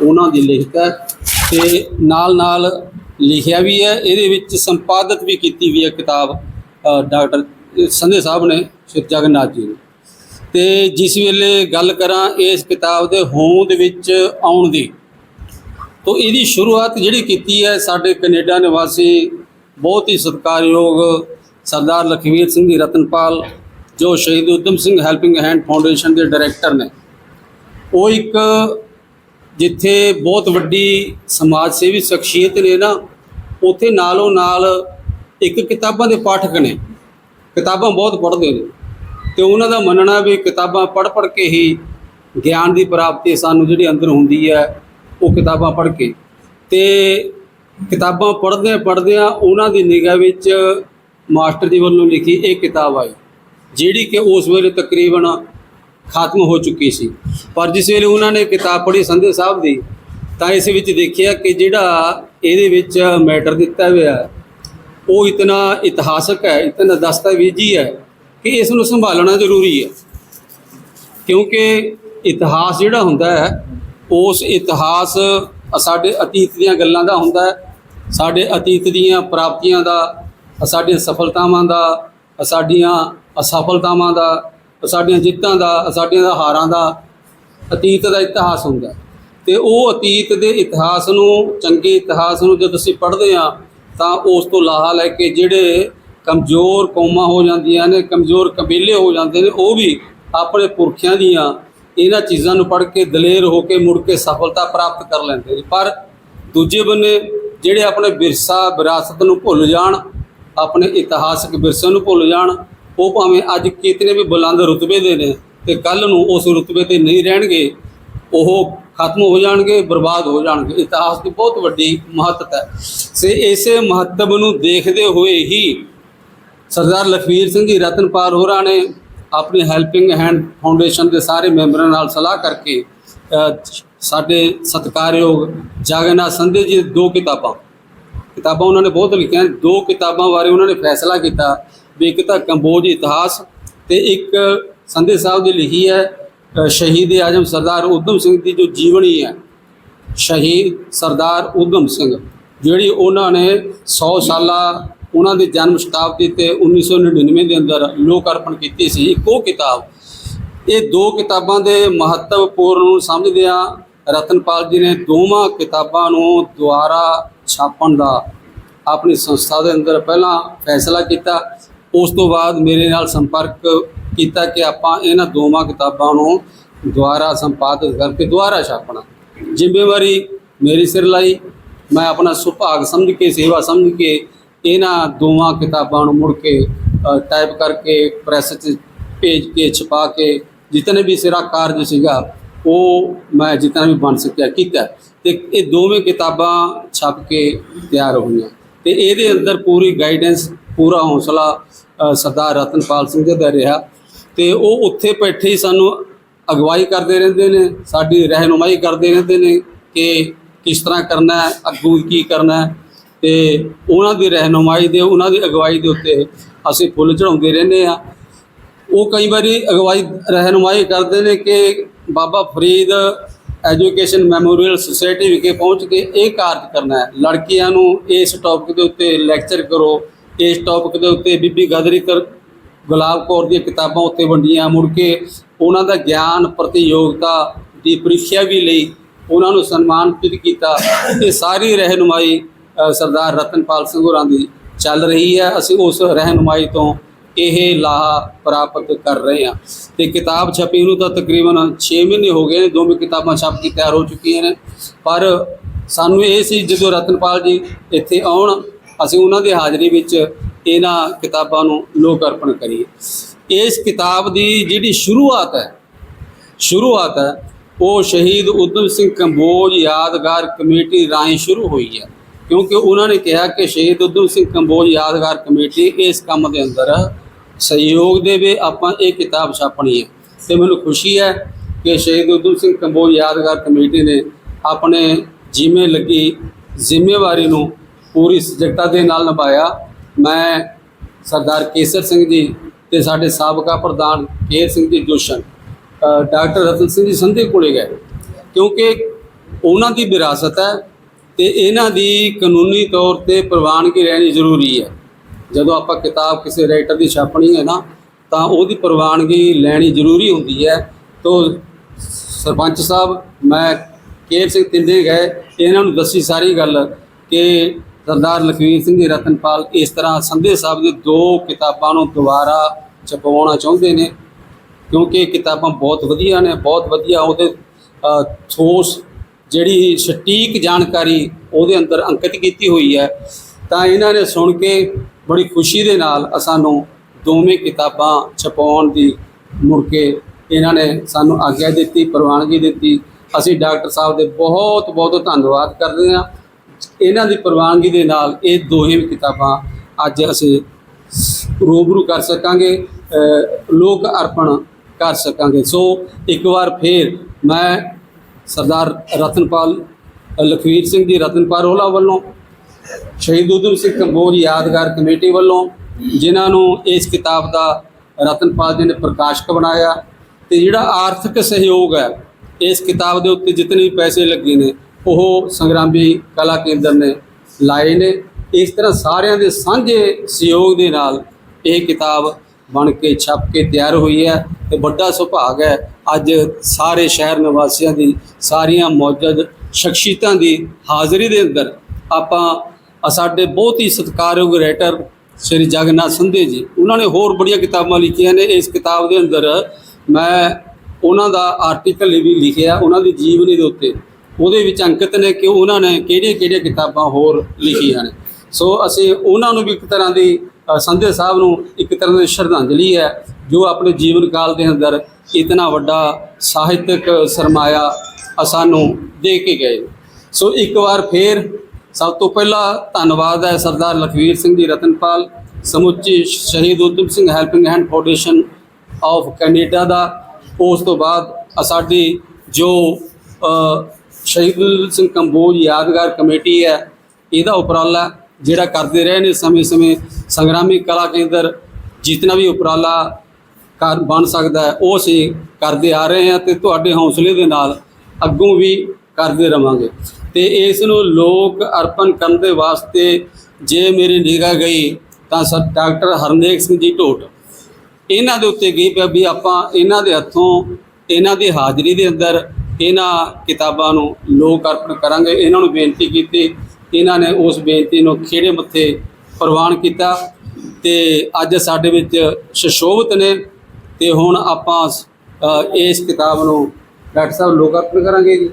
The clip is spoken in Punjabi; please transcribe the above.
ਉਹਨਾਂ ਦੀ ਲਿਖਤ ਹੈ ਤੇ ਨਾਲ ਨਾਲ ਲਿਖਿਆ ਵੀ ਹੈ। ਇਹਦੇ ਵਿੱਚ ਸੰਪਾਦਿਤ ਵੀ ਕੀਤੀ ਵੀ ਹੈ ਕਿਤਾਬ ਡਾਕਟਰ ਸੰਧੇ ਸਾਹਿਬ ਨੇ, ਸ਼੍ਰੀ ਜਗਨਨਾਥ ਜੀ ਨੇ। ਤੇ ਜਿਸ ਵੇਲੇ ਗੱਲ ਕਰਾਂ ਇਸ ਕਿਤਾਬ ਦੇ ਹੋਂਦ ਵਿੱਚ ਆਉਣ ਦੀ, ਤੋਂ ਇਹਦੀ ਸ਼ੁਰੂਆਤ ਜਿਹੜੀ ਕੀਤੀ ਹੈ, ਸਾਡੇ ਕੈਨੇਡਾ ਨਿਵਾਸੀ ਬਹੁਤ ਹੀ ਸਤਿਕਾਰਯੋਗ ਸਰਦਾਰ ਲਖਵੀਰ ਸਿੰਘ ਦੀ ਰਤਨਪਾਲ, ਜੋ Shaheed Udham Singh Helping Hand Foundation ਦੇ ਡਾਇਰੈਕਟਰ ਨੇ, ਉਹ ਇੱਕ ਜਿੱਥੇ ਬਹੁਤ ਵੱਡੀ ਸਮਾਜ ਸੇਵੀ ਸ਼ਖਸੀਅਤ ਨੇ ਨਾ, ਉੱਥੇ ਨਾਲੋਂ ਨਾਲ ਇੱਕ ਕਿਤਾਬਾਂ ਦੇ ਪਾਠਕ ਨੇ। ਕਿਤਾਬਾਂ ਬਹੁਤ ਪੜ੍ਹਦੇ ਨੇ। ਤੇ ਉਹਨਾਂ ਦਾ ਮੰਨਣਾ ਵੀ ਕਿਤਾਬਾਂ ਪੜ੍ਹ ਪੜ੍ਹ ਕੇ ਹੀ ਗਿਆਨ ਦੀ ਪ੍ਰਾਪਤੀ ਸਾਨੂੰ ਜਿਹੜੀ ਅੰਦਰ ਹੁੰਦੀ ਹੈ, ਉਹ ਕਿਤਾਬਾਂ ਪੜ੍ਹ ਕੇ। ਤੇ ਕਿਤਾਬਾਂ ਪੜ੍ਹਦਿਆਂ ਪੜ੍ਹਦਿਆਂ ਉਹਨਾਂ ਦੀ ਨਿਗਾਹ ਵਿੱਚ ਮਾਸਟਰ ਜੀ ਵੱਲੋਂ ਲਿਖੀ ਇਹ ਕਿਤਾਬ ਆਈ, ਜਿਹੜੀ ਕਿ ਉਸ ਵੇਲੇ ਤਕਰੀਬਨ ਖਤਮ ਹੋ ਚੁੱਕੀ ਸੀ। ਪਰ ਜਿਸ ਵੇਲੇ ਉਹਨਾਂ ਨੇ ਕਿਤਾਬ ਪੜ੍ਹੀ ਸੰਧੇ ਸਾਹਿਬ ਦੀ, ਤਾਂ ਇਸ ਵਿੱਚ ਦੇਖਿਆ ਕਿ ਜਿਹੜਾ ਇਹਦੇ ਵਿੱਚ ਮੈਟਰ ਦਿੱਤਾ ਹੋਇਆ, ਉਹ ਇਤਨਾ ਇਤਿਹਾਸਕ ਹੈ, ਇਤਨਾ ਦਸਤਾਵੇਜ਼ੀ ਹੈ ਕਿ ਇਸ ਨੂੰ ਸੰਭਾਲਣਾ ਜ਼ਰੂਰੀ ਹੈ। ਕਿਉਂਕਿ ਇਤਿਹਾਸ ਜਿਹੜਾ ਹੁੰਦਾ ਹੈ, ਉਸ ਇਤਿਹਾਸ ਸਾਡੇ ਅਤੀਤ ਦੀਆਂ ਗੱਲਾਂ ਦਾ ਹੁੰਦਾ ਹੈ, ਸਾਡੇ ਅਤੀਤ ਦੀਆਂ ਪ੍ਰਾਪਤੀਆਂ ਦਾ ਸਾਡੀਆਂ ਸਫਲਤਾਵਾਂ ਦਾ, ਸਾਡੀਆਂ ਅਸਫਲਤਾਵਾਂ ਦਾ ਸਾਡੀਆਂ ਜਿੱਤਾਂ ਦਾ, ਸਾਡੀਆਂ ਹਾਰਾਂ ਦਾ, ਅਤੀਤ ਦਾ ਇਤਿਹਾਸ ਹੁੰਦਾ ਹੈ। ਤੇ ਉਹ ਅਤੀਤ ਦੇ ਇਤਿਹਾਸ ਨੂੰ, ਚੰਗੇ ਇਤਿਹਾਸ ਨੂੰ ਜਦ ਅਸੀਂ ਪੜ੍ਹਦੇ ਹਾਂ, ਤਾਂ ਉਸ ਤੋਂ ਲਾਹਾ ਲੈ ਕੇ ਜਿਹੜੇ ਕਮਜ਼ੋਰ ਕੌਮਾਂ ਹੋ ਜਾਂਦੀਆਂ ਨੇ, ਕਮਜ਼ੋਰ ਕਬੀਲੇ ਹੋ ਜਾਂਦੇ ਨੇ, ਉਹ ਵੀ ਆਪਣੇ ਪੁਰਖਿਆਂ ਦੀਆਂ ਇਹਨਾਂ ਚੀਜ਼ਾਂ ਨੂੰ ਪੜ੍ਹ ਕੇ ਦਲੇਰ ਹੋ ਕੇ ਮੁੜ ਕੇ ਸਫਲਤਾ ਪ੍ਰਾਪਤ ਕਰ ਲੈਂਦੇ ਨੇ ਪਰ ਦੂਜੇ ਬੰਨੇ ਜਿਹੜੇ ਆਪਣੇ ਵਿਰਸਾ ਵਿਰਾਸਤ ਨੂੰ ਭੁੱਲ ਜਾਣ, ਆਪਣੇ ਇਤਿਹਾਸਕ ਵਿਰਸੇ ਨੂੰ ਭੁੱਲ ਜਾਣ ਉਹ ਭਾਵੇਂ ਅੱਜ ਕਿਤਨੇ ਵੀ ਬੁਲੰਦ ਰੁਤਬੇ ਦੇ ਨੇ ਤੇ ਕੱਲ ਨੂੰ ਉਸ ਰੁਤਬੇ ਤੇ ਨਹੀਂ ਰਹਿਣਗੇ, ਉਹ ਖਤਮ ਹੋ ਜਾਣਗੇ, ਬਰਬਾਦ ਹੋ ਜਾਣਗੇ। ਇਤਿਹਾਸ ਦੀ ਬਹੁਤ ਵੱਡੀ ਮਹੱਤਤਾ ਹੈ। ਸੇ ਇਸੇ ਮਹੱਤਵ ਨੂੰ ਦੇਖਦੇ ਹੋਏ ਹੀ ਸਰਦਾਰ ਲਖਵੀਰ ਸਿੰਘ ਜੀ ਰਤਨਪਾਲ ਹੋਰਾਂ ਨੇ ਆਪਣੀ ਹੈਲਪਿੰਗ ਹੈਂਡ ਫਾਊਂਡੇਸ਼ਨ ਦੇ ਸਾਰੇ ਮੈਂਬਰਾਂ ਨਾਲ ਸਲਾਹ ਕਰਕੇ ਸਾਡੇ ਸਤਿਕਾਰਯੋਗ ਜਗਨਨਾਥ ਸੰਧੇ ਜੀ ਦੋ ਕਿਤਾਬਾਂ ਕਿਤਾਬਾਂ ਉਹਨਾਂ ਨੇ ਬਹੁਤ ਲਿਖੀਆਂ, ਦੋ ਕਿਤਾਬਾਂ ਬਾਰੇ ਉਹਨਾਂ ਨੇ ਫੈਸਲਾ ਕੀਤਾ। ਵੀ ਕੰਬੋਜ ਇਤਿਹਾਸ ਤੇ ਇੱਕ ਸੰਧੇ ਸਾਹਿਬ ਦੀ ਲਿਖੀ ਹੈ ਸ਼ਹੀਦ ਆਜਮ ਸਰਦਾਰ ਉਦਮ ਸਿੰਘ ਦੀ ਜੋ ਜੀਵਨੀ ਹੈ, ਸ਼ਹੀਦ ਸਰਦਾਰ ਉਦਮ ਸਿੰਘ, ਜਿਹੜੀ ਉਹਨਾਂ ਨੇ 100 ਸਾਲਾ ਉਹਨਾਂ ਦੇ ਜਨਮ ਸ਼ਤਾਬਦੀ ਤੇ 1999 ਦੇ ਅੰਦਰ ਲੋਕ ਅਰਪਣ ਕੀਤੀ ਸੀ। ਇੱਕੋ ਕਿਤਾਬ, ਇਹ ਦੋ ਕਿਤਾਬਾਂ ਦੇ ਮਹੱਤਵਪੂਰਨ ਨੂੰ ਸਮਝਦਿਆਂ ਰਤਨਪਾਲ ਜੀ ਨੇ ਦੋਵਾਂ ਕਿਤਾਬਾਂ ਨੂੰ ਦੁਆਰਾ ਛਾਪਣ ਦਾ ਆਪਣੀ ਸੰਸਥਾ ਦੇ ਅੰਦਰ ਪਹਿਲਾਂ ਫੈਸਲਾ ਕੀਤਾ। ਉਸ ਤੋਂ ਬਾਅਦ ਮੇਰੇ ਨਾਲ ਸੰਪਰਕ ਕੀਤਾ ਕਿ ਆਪਾਂ ਇਹਨਾਂ ਦੋਵਾਂ ਕਿਤਾਬਾਂ ਨੂੰ ਦੁਬਾਰਾ ਸੰਪਾਦਿਤ ਕਰਕੇ ਦੁਬਾਰਾ ਛਾਪਣਾ। ਜ਼ਿੰਮੇਵਾਰੀ ਮੇਰੀ ਸਿਰ ਲਈ। ਮੈਂ ਆਪਣਾ ਸੁਭਾਗ ਸਮਝ ਕੇ, ਸੇਵਾ ਸਮਝ ਕੇ ਇਹਨਾਂ ਦੋਵਾਂ ਕਿਤਾਬਾਂ ਨੂੰ ਮੁੜ ਕੇ ਟਾਈਪ ਕਰਕੇ ਪ੍ਰੈਸ 'ਚ ਭੇਜ ਕੇ, ਛਪਾ ਕੇ ਜਿਤਨੇ ਵੀ ਸਿਰਾ ਕਾਰਜ ਸੀਗਾ, ਉਹ ਮੈਂ ਜਿਤਨਾ ਵੀ ਬਣ ਸਕਿਆ ਕੀਤਾ। ਤੇ ਇਹ ਦੋਵੇਂ ਕਿਤਾਬਾਂ ਛਪ ਕੇ ਤਿਆਰ ਹੋਈਆਂ। ਤੇ ਇਹਦੇ ਅੰਦਰ ਪੂਰੀ ਗਾਈਡੈਂਸ ਪੂਰਾ ਹੌਸਲਾ ਸਰਦਾਰ ਰਤਨਪਾਲ ਸਿੰਘ ਜੀ ਦਾ ਰਿਹਾ ਤੇ ਉਹ ਉੱਥੇ ਬੈਠੇ ਹੀ ਸਾਨੂੰ ਅਗਵਾਈ ਕਰਦੇ ਰਹਿੰਦੇ ਨੇ, ਸਾਡੀ ਰਹਿਨੁਮਾਈ ਕਰਦੇ ਰਹਿੰਦੇ ਨੇ ਕਿ ਕਿਸ ਤਰ੍ਹਾਂ ਕਰਨਾ ਹੈ, ਅੱਗੂ ਕੀ ਕਰਨਾ ਹੈ। ਤੇ ਉਹਨਾਂ ਦੀ ਰਹਿਨੁਮਾਈ ਦੇ, ਉਹਨਾਂ ਦੀ ਅਗਵਾਈ ਦੇ ਉੱਤੇ ਅਸੀਂ ਫੁੱਲ ਚੜਾਉਂਦੇ ਰਹਿੰਦੇ ਆ ਉਹ ਕਈ ਵਾਰੀ ਅਗਵਾਈ, ਰਹਿਨੁਮਾਈ ਕਰਦੇ ਨੇ ਕਿ Baba Farid education memorial society ਵਿਖੇ ਪਹੁੰਚ ਕੇ ਇਹ ਕਾਰਜ ਕਰਨਾ ਹੈ। ਲੜਕੀਆਂ ਨੂੰ ਇਸ ਟੌਪਿਕ ਦੇ ਉੱਤੇ ਲੈਕਚਰ ਕਰੋ ਇਸ ਟੌਪਿਕ ਦੇ ਉੱਤੇ ਬੀਬੀ ਗਦਰੀ ਕਰ ਗੁਲਾਬ ਕੌਰ ਦੀਆਂ ਕਿਤਾਬਾਂ ਉੱਤੇ ਵੰਡੀਆਂ। ਮੁੜ ਕੇ ਉਹਨਾਂ ਦਾ ਗਿਆਨ, ਪ੍ਰਤੀਯੋਗਤਾ ਦੀ ਪ੍ਰੀਖਿਆ ਵੀ ਲਈ ਉਹਨਾਂ ਨੂੰ ਸਨਮਾਨਿਤ ਕੀਤਾ ਇਹ ਸਾਰੀ ਰਹਿਨੁਮਾਈ ਸਰਦਾਰ ਰਤਨਪਾਲ ਸਿੰਘ ਹੋਰਾਂ ਦੀ ਚੱਲ ਰਹੀ ਹੈ। ਅਸੀਂ ਉਸ ਰਹਿਨੁਮਾਈ ਤੋਂ ਇਹ ਲਾਹਾ ਪ੍ਰਾਪਤ ਕਰ ਰਹੇ ਹਾਂ। ਤੇ ਕਿਤਾਬ ਛਪੀ ਨੂੰ ਤਾਂ ਤਕਰੀਬਨ 6 ਮਹੀਨੇ ਹੋ ਗਏ ਨੇ ਦੋਵੇਂ ਕਿਤਾਬਾਂ ਛਪ ਕੇ ਤਿਆਰ ਹੋ ਚੁੱਕੀਆਂ ਨੇ। ਪਰ ਸਾਨੂੰ ਇਹ ਸੀ ਜਦੋਂ ਰਤਨਪਾਲ ਜੀ ਇੱਥੇ ਆਉਣ ਅਸੀਂ ਉਹਨਾਂ ਦੀ ਹਾਜ਼ਰੀ ਵਿੱਚ ਇਹਨਾਂ ਕਿਤਾਬਾਂ ਨੂੰ ਲੋਕ ਅਰਪਣ ਕਰੀਏ। ਇਸ ਕਿਤਾਬ ਦੀ ਜਿਹੜੀ ਸ਼ੁਰੂਆਤ ਹੈ ਸ਼ੁਰੂਆਤ ਹੈ, ਉਹ ਸ਼ਹੀਦ ਉਦਮ ਸਿੰਘ ਕੰਬੋਜ ਯਾਦਗਾਰ ਕਮੇਟੀ ਰਾਹੀਂ ਸ਼ੁਰੂ ਹੋਈ ਹੈ। ਕਿਉਂਕਿ ਉਹਨਾਂ ਨੇ ਕਿਹਾ ਕਿ ਸ਼ਹੀਦ ਉਦਮ ਸਿੰਘ ਕੰਬੋਜ ਯਾਦਗਾਰ ਕਮੇਟੀ ਇਸ ਕੰਮ ਦੇ ਅੰਦਰ ਸਹਿਯੋਗ ਦੇਵੇ, ਆਪਾਂ ਇਹ ਕਿਤਾਬ ਛਾਪਣੀ ਹੈ। ਤੇ ਮੈਨੂੰ ਖੁਸ਼ੀ ਹੈ ਕਿ ਸ਼ਹੀਦ ਉਦਮ ਸਿੰਘ ਕੰਬੋਜ ਯਾਦਗਾਰ ਕਮੇਟੀ ਨੇ ਆਪਣੇ ਜਿਵੇਂ ਲੱਗੀ ਜ਼ਿੰਮੇਵਾਰੀ ਨੂੰ ਪੂਰੀ ਸਜਗਤਾ ਦੇ ਨਾਲ ਨਿਭਾਇਆ। ਮੈਂ ਸਰਦਾਰ ਕੇਸਰ ਸਿੰਘ ਜੀ ਤੇ ਸਾਡੇ ਸਾਬਕਾ ਪ੍ਰਧਾਨ ਕੇਰ ਸਿੰਘ ਜੀ ਜੋਸ਼ਨ ਡਾਕਟਰ ਰਤਨ ਸਿੰਘ ਜੀ ਸੰਧੇ ਕੋਲੇ ਗਏ। ਕਿਉਂਕਿ ਉਹਨਾਂ ਦੀ ਵਿਰਾਸਤ ਹੈ ਤੇ ਇਹਨਾਂ ਦੀ ਕਾਨੂੰਨੀ ਤੌਰ ਤੇ ਪ੍ਰਵਾਨਗੀ ਲੈਣੀ ਜ਼ਰੂਰੀ ਹੈ। ਜਦੋਂ ਆਪਾਂ ਕਿਤਾਬ ਕਿਸੇ ਰਾਈਟਰ ਦੀ ਛਾਪਣੀ ਹੈ ਨਾ, ਤਾਂ ਉਹਦੀ ਪ੍ਰਵਾਨਗੀ ਲੈਣੀ ਜ਼ਰੂਰੀ ਹੁੰਦੀ ਹੈ। ਤੋਂ ਸਰਪੰਚ ਸਾਹਿਬ, ਮੈਂ ਕੇਰ ਸਿੰਘ ਤਿੰਦੇ ਗਏ, ਇਹਨਾਂ ਨੂੰ ਦੱਸੀ ਸਾਰੀ ਗੱਲ ਕਿ ਸਰਦਾਰ ਲਖਵੀਰ ਸਿੰਘ ਜੀ ਰਤਨਪਾਲ ਇਸ ਤਰ੍ਹਾਂ ਸੰਧੇ ਸਾਹਿਬ ਦੇ ਦੋ ਕਿਤਾਬਾਂ ਨੂੰ ਦੁਬਾਰਾ ਛਪਵਾਉਣਾ ਚਾਹੁੰਦੇ ਨੇ, ਕਿਉਂਕਿ ਇਹ ਕਿਤਾਬਾਂ ਬਹੁਤ ਵਧੀਆ ਨੇ, ਬਹੁਤ ਵਧੀਆ ਉਹਦੇ ਠੋਸ ਜਿਹੜੀ ਸਟੀਕ ਜਾਣਕਾਰੀ ਉਹਦੇ ਅੰਦਰ ਅੰਕਿਤ ਕੀਤੀ ਹੋਈ ਹੈ। ਤਾਂ ਇਹਨਾਂ ਨੇ ਸੁਣ ਕੇ ਬੜੀ ਖੁਸ਼ੀ ਦੇ ਨਾਲ ਸਾਨੂੰ ਦੋਵੇਂ ਕਿਤਾਬਾਂ ਛਪਾਉਣ ਦੀ ਮੁੜ ਕੇ ਇਹਨਾਂ ਨੇ ਸਾਨੂੰ ਆਗਿਆ ਦਿੱਤੀ, ਪ੍ਰਵਾਨਗੀ ਦਿੱਤੀ। ਅਸੀਂ ਡਾਕਟਰ ਸਾਹਿਬ ਦੇ ਬਹੁਤ ਬਹੁਤ ਧੰਨਵਾਦ ਕਰਦੇ ਹਾਂ। ਇਹਨਾਂ ਦੀ ਪ੍ਰਵਾਨਗੀ ਦੇ ਨਾਲ ਇਹ ਦੋਹੇ ਕਿਤਾਬਾਂ ਅੱਜ ਅਸੀਂ ਰੂਬਰੂ ਕਰ ਸਕਾਂਗੇ ਲੋਕ ਅਰਪਣ ਕਰ ਸਕਾਂਗੇ। ਸੋ ਇੱਕ ਵਾਰ ਫੇਰ ਮੈਂ ਸਰਦਾਰ ਰਤਨਪਾਲ, ਲਖਵੀਰ ਸਿੰਘ ਜੀ ਰਤਨਪਾਲ ਰੋਲਾ ਵੱਲੋਂ, ਸ਼ਹੀਦ ਊਧਮ ਸਿੰਘ ਕੰਬੋਜ ਯਾਦਗਾਰ ਕਮੇਟੀ ਵੱਲੋਂ, ਜਿਨ੍ਹਾਂ ਨੂੰ ਇਸ ਕਿਤਾਬ ਦਾ ਰਤਨਪਾਲ ਜੀ ਨੇ ਪ੍ਰਕਾਸ਼ਕ ਬਣਾਇਆ, ਤੇ ਜਿਹੜਾ ਆਰਥਿਕ ਸਹਿਯੋਗ ਹੈ, ਇਸ ਕਿਤਾਬ ਦੇ ਉੱਤੇ ਜਿਤਨੇ ਵੀ ਪੈਸੇ ਲੱਗੇ ਨੇ ਉਹ ਸੰਗਰਾਮੀ ਕਲਾ ਕੇਂਦਰ ਨੇ ਲਾਏ ਨੇ। ਇਸ ਤਰ੍ਹਾਂ ਸਾਰਿਆਂ ਦੇ ਸਾਂਝੇ ਸਹਿਯੋਗ ਦੇ ਨਾਲ ਇਹ ਕਿਤਾਬ ਬਣ ਕੇ ਛਪ ਕੇ ਤਿਆਰ ਹੋਈ ਹੈ ਤੇ ਵੱਡਾ ਸੁਭਾਗ ਹੈ। ਅੱਜ ਸਾਰੇ ਸ਼ਹਿਰ ਨਿਵਾਸੀਆਂ ਦੀ ਸਾਰੀਆਂ ਮੌਜੂਦ ਸ਼ਖਸੀਅਤਾਂ ਦੀ ਹਾਜ਼ਰੀ ਦੇ ਅੰਦਰ ਆਪਾਂ ਸਾਡੇ ਬਹੁਤ ਹੀ ਸਤਿਕਾਰਯੋਗ ਰਾਈਟਰ ਸ਼੍ਰੀ ਜਗਨਨਾਥ ਸੰਧੇ ਜੀ, ਉਹਨਾਂ ਨੇ ਹੋਰ ਬੜੀਆਂ ਕਿਤਾਬਾਂ ਲਿਖੀਆਂ ਨੇ। ਇਸ ਕਿਤਾਬ ਦੇ ਅੰਦਰ ਮੈਂ ਉਹਨਾਂ ਦਾ ਆਰਟੀਕਲ ਵੀ ਲਿਖਿਆ, ਉਹਨਾਂ ਦੀ ਜੀਵਨੀ ਦੇ ਉੱਤੇ ਉਹਦੇ ਵਿੱਚ ਅੰਕਿਤ ਨੇ ਕਿ ਉਹਨਾਂ ਨੇ ਕਿਹੜੀਆਂ ਕਿਹੜੀਆਂ ਕਿਤਾਬਾਂ ਹੋਰ ਲਿਖੀਆਂ ਨੇ। ਸੋ ਅਸੀਂ ਉਹਨਾਂ ਨੂੰ ਵੀ ਇੱਕ ਤਰ੍ਹਾਂ ਦੀ ਸੰਧੇ ਸਾਹਿਬ ਨੂੰ ਇੱਕ ਤਰ੍ਹਾਂ ਦੀ ਸ਼ਰਧਾਂਜਲੀ ਹੈ, ਜੋ ਆਪਣੇ ਜੀਵਨ ਕਾਲ ਦੇ ਅੰਦਰ ਇਤਨਾ ਵੱਡਾ ਸਾਹਿਤਕ ਸਰਮਾਇਆ ਸਾਨੂੰ ਦੇ ਕੇ ਗਏ। ਸੋ ਇੱਕ ਵਾਰ ਫੇਰ ਸਭ ਤੋਂ ਪਹਿਲਾਂ ਧੰਨਵਾਦ ਹੈ ਸਰਦਾਰ ਲਖਵੀਰ ਸਿੰਘ ਜੀ ਰਤਨਪਾਲ, ਸਮੁੱਚੀ Shaheed Udham Singh Helping Hand Foundation of Canada ਦਾ। ਉਸ ਤੋਂ ਬਾਅਦ ਸਾਡੀ ਜੋ ਸ਼ਹੀਦ ਸਿੰਘ ਕੰਬੋਜ ਯਾਦਗਾਰ ਕਮੇਟੀ ਹੈ। ਇਹਦਾ ਉਪਰਾਲਾ ਜਿਹੜਾ ਕਰਦੇ ਰਹੇ ਨੇ ਸਮੇਂ-ਸਮੇਂ ਸੰਗਰਾਮੀ ਕਲਾ ਕੇਂਦਰ ਜਿਤਨਾ ਵੀ ਉਪਰਾਲਾ ਕਰ ਬਣ ਸਕਦਾ ਹੈ, ਉਹ ਅਸੀਂ ਕਰਦੇ ਆ ਰਹੇ ਹਾਂ ਤੇ ਤੁਹਾਡੇ ਹੌਸਲੇ ਦੇ ਨਾਲ ਅੱਗੋਂ ਵੀ ਕਰਦੇ ਰਵਾਂਗੇ। ਤੇ ਇਸ ਨੂੰ ਲੋਕ ਅਰਪਣ ਕਰਨ ਦੇ ਵਾਸਤੇ ਜੇ ਮੇਰੀ ਨਿਗਾਹ ਗਈ ਤਾਂ ਸਰ ਡਾਕਟਰ ਹਰਨੇਕ ਸਿੰਘ ਜੀ ਢੋਟ। ਇਹਨਾਂ ਦੇ ਉੱਤੇ ਗਈ ਪਿਆ ਵੀ ਆਪਾਂ ਇਹਨਾਂ ਦੇ ਹੱਥੋਂ, ਇਹਨਾਂ ਦੀ ਹਾਜ਼ਰੀ ਦੇ ਅੰਦਰ ਇਹਨਾਂ ਕਿਤਾਬਾਂ ਨੂੰ ਲੋਕ ਅਰਪਣ ਕਰਾਂਗੇ। ਇਹਨਾਂ ਨੂੰ ਬੇਨਤੀ ਕੀਤੀ। ਇਹਨਾਂ ਨੇ ਉਸ ਬੇਨਤੀ ਨੂੰ ਖੇੜੇ ਮੱਥੇ ਪ੍ਰਵਾਨ ਕੀਤਾ ਤੇ ਅੱਜ ਸਾਡੇ ਵਿੱਚ ਸ਼ਸ਼ੋਭਤ ਨੇ ਤੇ ਹੁਣ ਆਪਾਂ ਇਸ ਕਿਤਾਬ ਨੂੰ ਡਾਕਟਰ ਸਾਹਿਬ ਲੋਕ ਅਰਪਣ ਕਰਾਂਗੇ ਜੀ।